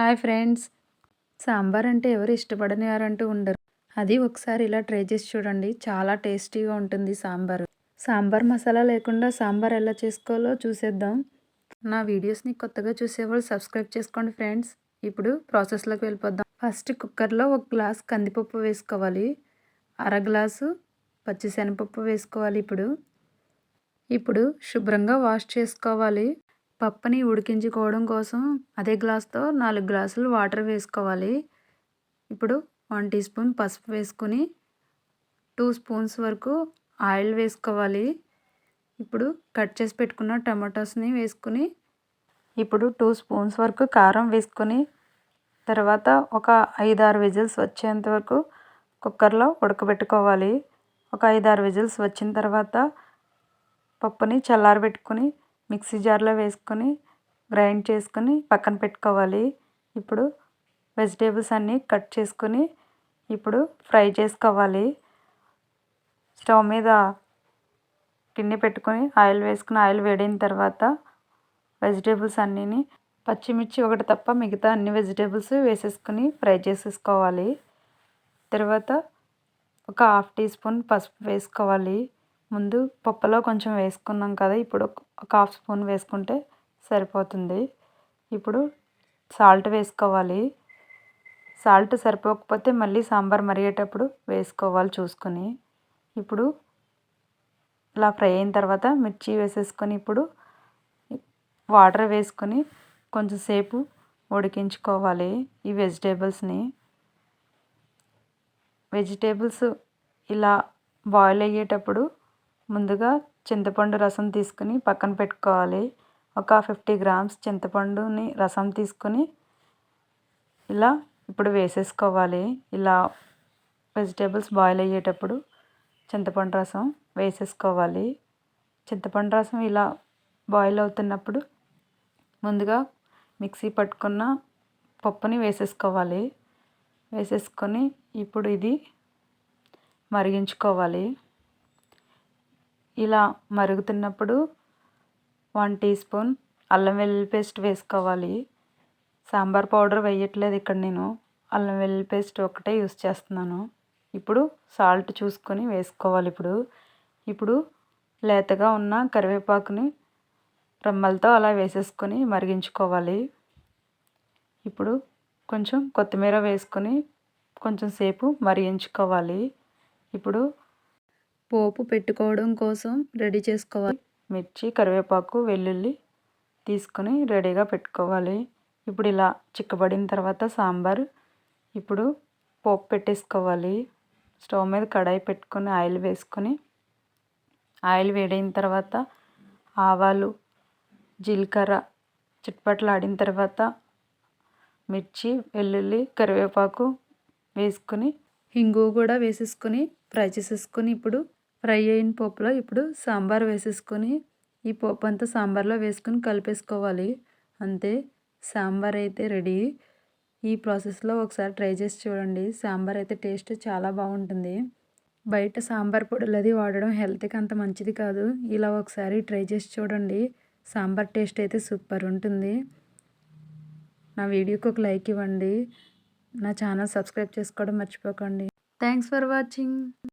Hi friends. Sambar అంటే ఎవరు ఇష్టపడని వారంటూ ఉండరు. అది ఒకసారి ఇలా ట్రై చేసి చూడండి. చాలా టేస్టీగా ఉంటుంది సాంబార్. సాంబార్ మసాలా లేకుండా సాంబార్ ఎలా చేసుకోవాలో చూసేద్దాం. నా వీడియోస్ని కొత్తగా చూసేవాళ్ళు సబ్స్క్రైబ్ చేసుకోండి ఫ్రెండ్స్. ఇప్పుడు ప్రాసెస్లోకి వెళ్ళిపోద్దాం. ఫస్ట్ కుక్కర్లో ఒక గ్లాస్ కందిపప్పు వేసుకోవాలి. అర గ్లాసు పచ్చిశనగపప్పు వేసుకోవాలి ఇప్పుడు. ఇప్పుడు శుభ్రంగా వాష్ చేసుకోవాలి. పప్పుని ఉడికించుకోవడం కోసం అదే గ్లాస్తో నాలుగు గ్లాసులు వాటర్ వేసుకోవాలి. ఇప్పుడు వన్ టీ స్పూన్ పసుపు వేసుకుని టూ స్పూన్స్ వరకు ఆయిల్ వేసుకోవాలి. ఇప్పుడు కట్ చేసి పెట్టుకున్న టమాటోస్ని వేసుకుని ఇప్పుడు టూ స్పూన్స్ వరకు కారం వేసుకొని తర్వాత ఒక ఐదు ఆరు విజిల్స్ వచ్చేంత వరకు కుక్కర్లో ఉడకబెట్టుకోవాలి. ఒక ఐదు ఆరు విజిల్స్ వచ్చిన తర్వాత పప్పుని చల్లారబెట్టుకుని మిక్సీ జార్లో వేసుకొని గ్రైండ్ చేసుకొని పక్కన పెట్టుకోవాలి. ఇప్పుడు వెజిటేబుల్స్ అన్నీ కట్ చేసుకొని ఇప్పుడు ఫ్రై చేసుకోవాలి. స్టవ్ మీద గిన్నె పెట్టుకొని ఆయిల్ వేసుకుని ఆయిల్ వేడిన తర్వాత వెజిటేబుల్స్ అన్నీని పచ్చిమిర్చి ఒకటి తప్ప మిగతా అన్ని వెజిటేబుల్స్ వేసేసుకొని ఫ్రై చేసేసుకోవాలి. తర్వాత ఒక హాఫ్ టీ స్పూన్ పసుపు వేసుకోవాలి. ముందు పప్పులో కొంచెం వేసుకున్నాం కదా ఇప్పుడు ఒక హాఫ్ స్పూన్ వేసుకుంటే సరిపోతుంది. ఇప్పుడు సాల్ట్ వేసుకోవాలి. సాల్ట్ సరిపోకపోతే మళ్ళీ సాంబార్ మరిగేటప్పుడు వేసుకోవాలి చూసుకొని. ఇప్పుడు ఇలా ఫ్రై అయిన తర్వాత మిర్చి వేసేసుకొని ఇప్పుడు వాటర్ వేసుకొని కొంచెంసేపు ఉడికించుకోవాలి ఈ వెజిటేబుల్స్ని. వెజిటేబుల్స్ ఇలా బాయిల్ అయ్యేటప్పుడు ముందుగా చింతపండు రసం తీసుకుని పక్కన పెట్టుకోవాలి. ఒక ఫిఫ్టీ గ్రామ్స్ చింతపండుని రసం తీసుకొని ఇలా ఇప్పుడు వేసేసుకోవాలి. ఇలా వెజిటేబుల్స్ బాయిల్ అయ్యేటప్పుడు చింతపండు రసం వేసేసుకోవాలి. చింతపండు రసం ఇలా బాయిల్ అవుతున్నప్పుడు ముందుగా మిక్సీ పట్టుకున్న పప్పుని వేసేసుకోవాలి. వేసేసుకొని ఇప్పుడు ఇది మరిగించుకోవాలి. ఇలా మరుగుతున్నప్పుడు వన్ టీ స్పూన్ అల్లం వెల్లుల్లి పేస్ట్ వేసుకోవాలి. సాంబార్ పౌడర్ వేయట్లేదు ఇక్కడ నేను. అల్లం వెల్లుల్లి పేస్ట్ ఒకటే యూస్ చేస్తున్నాను. ఇప్పుడు సాల్ట్ చూసుకొని వేసుకోవాలి ఇప్పుడు. ఇప్పుడు లేతగా ఉన్న కరివేపాకుని రమ్మలతో అలా వేసేసుకొని మరిగించుకోవాలి. ఇప్పుడు కొంచెం కొత్తిమీర వేసుకొని కొంచెం సేపు మరిగించుకోవాలి. ఇప్పుడు పోపు పెట్టుకోవడం కోసం రెడీ చేసుకోవాలి. మిర్చి కరివేపాకు వెల్లుల్లి తీసుకొని రెడీగా పెట్టుకోవాలి. ఇప్పుడు ఇలా చిక్కబడిన తర్వాత సాంబార్. ఇప్పుడు పోపు పెట్టేసుకోవాలి. స్టవ్ మీద కడాయి పెట్టుకొని ఆయిల్ వేసుకొని ఆయిల్ వేడైన తర్వాత ఆవాలు జీలకర్ర చిట్పట్లు ఆడిన తర్వాత మిర్చి వెల్లుల్లి కరివేపాకు వేసుకొని హింగు కూడా వేసేసుకొని ఫ్రై చేసేసుకొని ఇప్పుడు ఫ్రై అయిన పోపులో ఇప్పుడు సాంబార్ వేసేసుకొని ఈ పప్పు అంతా సాంబార్లో వేసుకొని కలిపేసుకోవాలి. అంతే సాంబార్ అయితే రెడీ. ఈ ప్రాసెస్లో ఒకసారి ట్రై చేసి చూడండి. సాంబార్ అయితే టేస్ట్ చాలా బాగుంటుంది. బయట సాంబార్ పొడులు అది వాడడం హెల్త్కి అంత మంచిది కాదు. ఇలా ఒకసారి ట్రై చేసి చూడండి. సాంబార్ టేస్ట్ అయితే సూపర్ ఉంటుంది. నా వీడియోకి ఒక లైక్ ఇవ్వండి. నా ఛానల్ సబ్స్క్రైబ్ చేసుకోవడం మర్చిపోకండి. Thanks for watching.